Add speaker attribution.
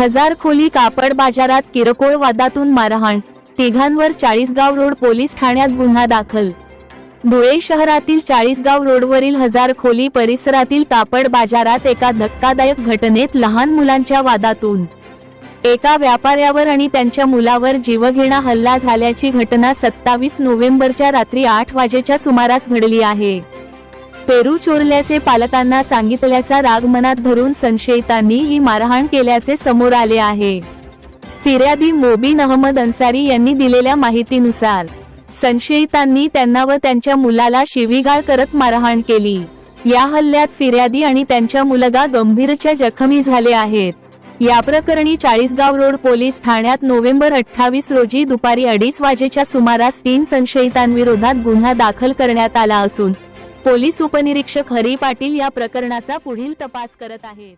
Speaker 1: हजार खोली कापड बाजारात किरकोळ वादातून मारहाण. तिघांवर चाळीसगाव रोड पोलीस ठाण्यात गुन्हा दाखल. धुळे शहरातील चाळीसगाव रोडवरील हजार खोली परिसरातील कापड बाजारात एका धक्कादायक घटनेत लहान मुलांच्या वादातून. एका व्यापाऱ्यावर आणि त्यांच्या मुलावर जीवघेणा हल्ला झाल्याची घटना सत्तावीस नोव्हेंबरच्या रात्री आठ वाजेच्या सुमारास घडली आहे. पेरू चोरल्याचे पालकांना सांगितल्याचा राग मनात धरून संशयितांनी ही मारहाण केल्याचे समोर आले आहे. फिर्यादी मोबीन अहमद अन्सारी यांनी दिलेल्या माहितीनुसार संशयितांनी त्यांना व त्यांच्या मुलाला शिवीगाळ करत मारहाण केली. या हल्ल्यात फिर्यादी आणि त्यांच्या मुलगा गंभीरच्या जखमी झाले आहेत. या प्रकरणी चाळीसगाव रोड पोलीस ठाण्यात नोव्हेंबर अठ्ठावीस रोजी दुपारी अडीच वाजेच्या सुमारास तीन संशयितांविरोधात गुन्हा दाखल करण्यात आला असून पोलीस उपनिरीक्षक हरी पाटील या प्रकरणाचा पुढील तपास करत आहेत.